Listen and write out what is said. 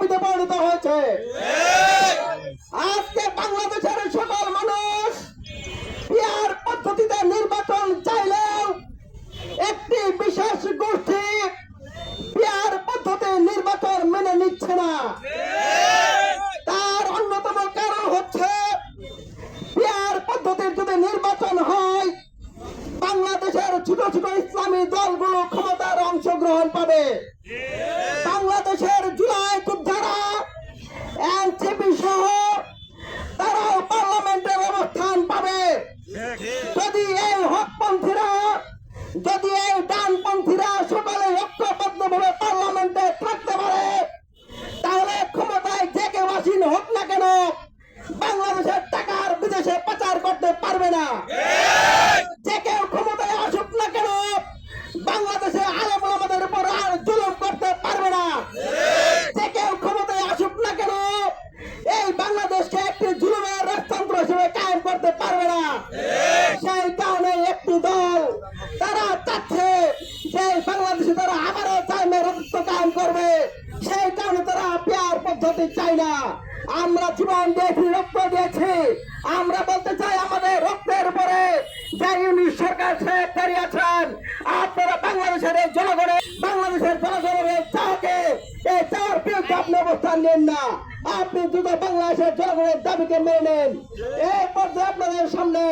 দাবিতে পরিণত হয়েছে। আজকে বাংলাদেশের সকল মানুষ পিয়ার পদ্ধতিতে নির্বাচন চাইলেও একটি বিশেষ গোষ্ঠী পিয়ার পদ্ধতি নির্বাচন মেনে নিচ্ছে না। তার অন্যতম কারণ হচ্ছে পিয়ার পদ্ধতির যদি নির্বাচন হয়, বাংলাদেশের ছোট ছোট ইসলামী দলগুলো ক্ষমতার অংশগ্রহণ পাবে বাংলাদেশের জুলাই যোদ্ধারা এনসিপি সহ তারাও পার্লামেন্টের অবস্থান পাবে যদি এই হকপন্থীরা যদি এই ডানপন্থীরা সকলে ঐক্যবদ্ধভাবে পার্লামেন্টে থাকতে পারে, তাহলে ক্ষমতায় যে কেউ আসীন হোক না কেন বাংলাদেশের টাকার বিদেশে পাচার করতে পারবে না। যে কেউ ক্ষমতায় আসুক না কেন, বাংলাদেশে আলেম আমাদের উপর আর জুলুম করতে পারবে না। যে কেউ ক্ষমতায় আসুক না কেন, এই বাংলাদেশকে একটি জুলুমের রাজতন্ত্র হিসেবে কায়েম করতে পারবে না। সেই বাংলাদেশে তারা আবারও চাইমের রাজত্ব কায়েম করবে। সেই কারণে তারা পেয়ার পদ্ধতি চাই না। আমরা জীবন দিয়েছি, রক্ত দিয়েছি। আমরা বলতে চাই আমাদের রক্তের উপরে বাংলাদেশের বাংলাদেশের এই আপনি না। আপনি বাংলাদেশের জনগণের দাবিকে মেনে নেন। এই আপনাদের সামনে